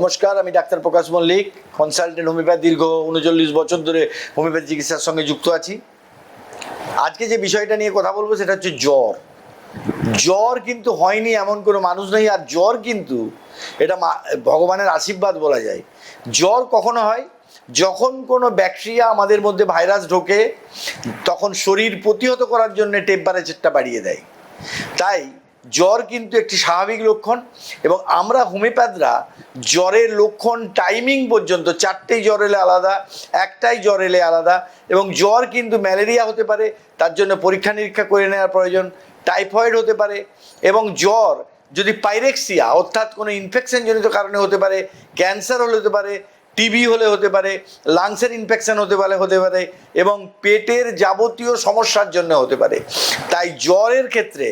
নমস্কার, আমি doctor Prakash Mallick consultant homeopath দীর্ঘ উনচল্লিশ বছর ধরে হোমিওপ্যাথি চিকিৎসার সঙ্গে যুক্ত আছি। আজকে যে বিষয়টা নিয়ে কথা বলব সেটা হচ্ছে জ্বর। জ্বর কিন্তু হয়নি এমন কোনো মানুষ নেই, আর জ্বর কিন্তু এটা ভগবানের আশীর্বাদ বলা যায়। জ্বর কখনো হয়? যখন কোনো ব্যাকটেরিয়া আমাদের মধ্যে ভাইরাস ঢোকে, তখন শরীর প্রতিহত করার জন্য টেম্পারেচারটা বাড়িয়ে দেয়। তাই জ্বর কিন্তু একটি স্বাভাবিক লক্ষণ এবং আমরা হোমিওপ্যাথরা জ্বরের লক্ষণ টাইমিং পর্যন্ত চারটেই জ্বর এলে আলাদা, একটাই জ্বর এলে আলাদা এবং জ্বর কিন্তু ম্যালেরিয়া হতে পারে, তার জন্য পরীক্ষা নিরীক্ষা করে নেওয়ার প্রয়োজন, টাইফয়েড হতে পারে এবং জ্বর যদি পাইরেক্সিয়া অর্থাৎ কোনো ইনফেকশনজনিত কারণে হতে পারে ক্যান্সার হলে হতে পারে টিবি হলে হতে পারে লাংসের ইনফেকশন হতে পারে হতে পারে, এবং পেটের যাবতীয় সমস্যার জন্য হতে পারে। তাই জ্বরের ক্ষেত্রে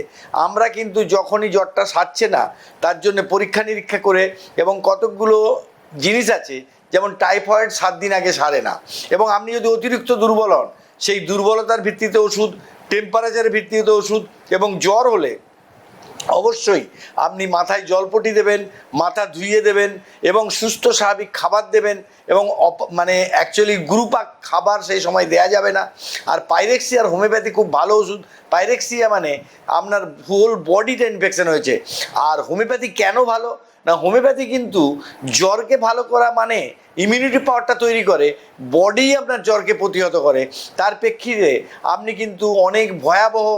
আমরা কিন্তু যখনই জ্বরটা সারছে না, তার জন্য পরীক্ষা নিরীক্ষা করে এবং কতকগুলো জিনিস আছে, যেমন টাইফয়েড সাত দিন আগে সারে না। এবং আপনি যদি অতিরিক্ত দুর্বল হন, সেই দুর্বলতার ভিত্তিতে ওষুধ টেম্পারেচারের ভিত্তিতে ওষুধ এবং জ্বর হলে অবশ্যই আপনি মাথায় জলপটি দেবেন, মাথা ধুইয়ে দেবেন এবং সুস্থ স্বাভাবিক খাবার দেবেন এবং মানে অ্যাকচুয়ালি গ্রুপাক খাবার সেই সময় দেয়া যাবে না। আর পাইরেক্সিয়ার হোমিওপ্যাথি খুব ভালো ওষুধ। পাইরেক্সিয়া মানে আপনার হোল বডিটা ইনফেকশন হয়েছে। আর হোমিওপ্যাথি কেন ভালো? না হোমিওপ্যাথি কিন্তু জ্বরকে ভালো করা মানে ইমিউনিটি পাওয়ারটা তৈরি করে বডি আপনার জ্বরকে প্রতিহত করে। তার প্রেক্ষিতে আপনি কিন্তু অনেক ভয়াবহ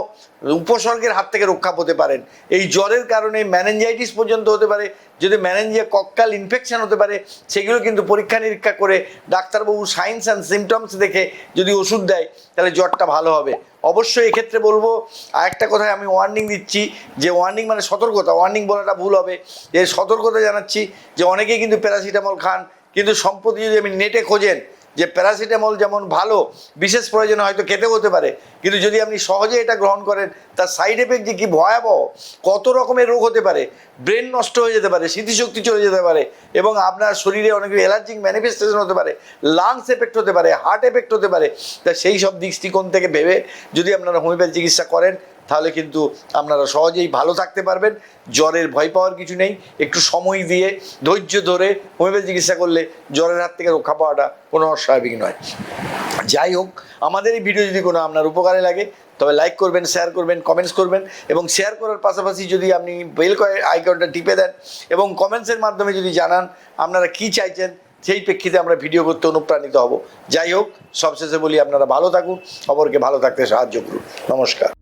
উপসর্গের হাত থেকে রক্ষা পেতে পারেন। এই জ্বরের কারণে ম্যানেঞ্জাইটিস পর্যন্ত হতে পারে, যদি ম্যানেঞ্জিয়া কক্কাল ইনফেকশান হতে পারে, সেগুলো কিন্তু পরীক্ষা নিরীক্ষা করে ডাক্তারবাবু সাইন্স অ্যান্ড সিমটমস দেখে যদি ওষুধ দেয়, তাহলে জ্বরটা ভালো হবে। অবশ্যই এক্ষেত্রে বলব আর একটা কথায় আমি ওয়ার্নিং দিচ্ছি, যে ওয়ার্নিং মানে সতর্কতা ওয়ার্নিং বলাটা ভুল হবে। যে সতর্কতা জানাচ্ছি যে অনেকেই কিন্তু প্যারাসিটামল খান, কিন্তু সম্প্রতি যদি আমি নেটে খোঁজেন যে প্যারাসিটামল যেমন ভালো, বিশেষ প্রয়োজনে হয়তো খেতে হতে পারে, কিন্তু যদি আপনি সহজে এটা গ্রহণ করেন, তার সাইড এফেক্ট যে কী ভয়াবহ, কত রকমের রোগ হতে পারে ব্রেন নষ্ট হয়ে যেতে পারে, স্মৃতিশক্তি চলে যেতে পারে, এবং আপনার শরীরে অনেক অ্যালার্জিক ম্যানিফেস্টেশন হতে পারে লাংস এফেক্ট হতে পারে হার্ট এফেক্ট হতে পারে, তা সেই সব দৃষ্টিকোণ থেকে ভেবে যদি আপনারা হোমিওপ্যাথি চিকিৎসা করেন তাহলে কিন্তু আপনারা সহজেই ভালো থাকতে পারবেন। জ্বরের ভয় পাওয়ার কিছু নেই। একটু সময় দিয়ে, ধৈর্য ধরে হোমিওপ্যাথি চিকিৎসা করলে জ্বরের হাত থেকে রক্ষা পাওয়াটা কোনো অস্বাভাবিক নয়। যাই হোক, আমাদের এই ভিডিও যদি কোনো আপনার উপকারে লাগে, তবে লাইক করবেন শেয়ার করবেন কমেন্টস করবেন এবং শেয়ার করার পাশাপাশি যদি আপনি বেল আইকনটা টিপে দেন এবং কমেন্টসের মাধ্যমে যদি জানান আপনারা কি চাইছেন, সেই প্রেক্ষিতে আমরা ভিডিও করতে অনুপ্রাণিত হব। যাই হোক, সবশেষে বলি আপনারা ভালো থাকুন, অপরকে ভালো থাকতে সাহায্য করুন। নমস্কার।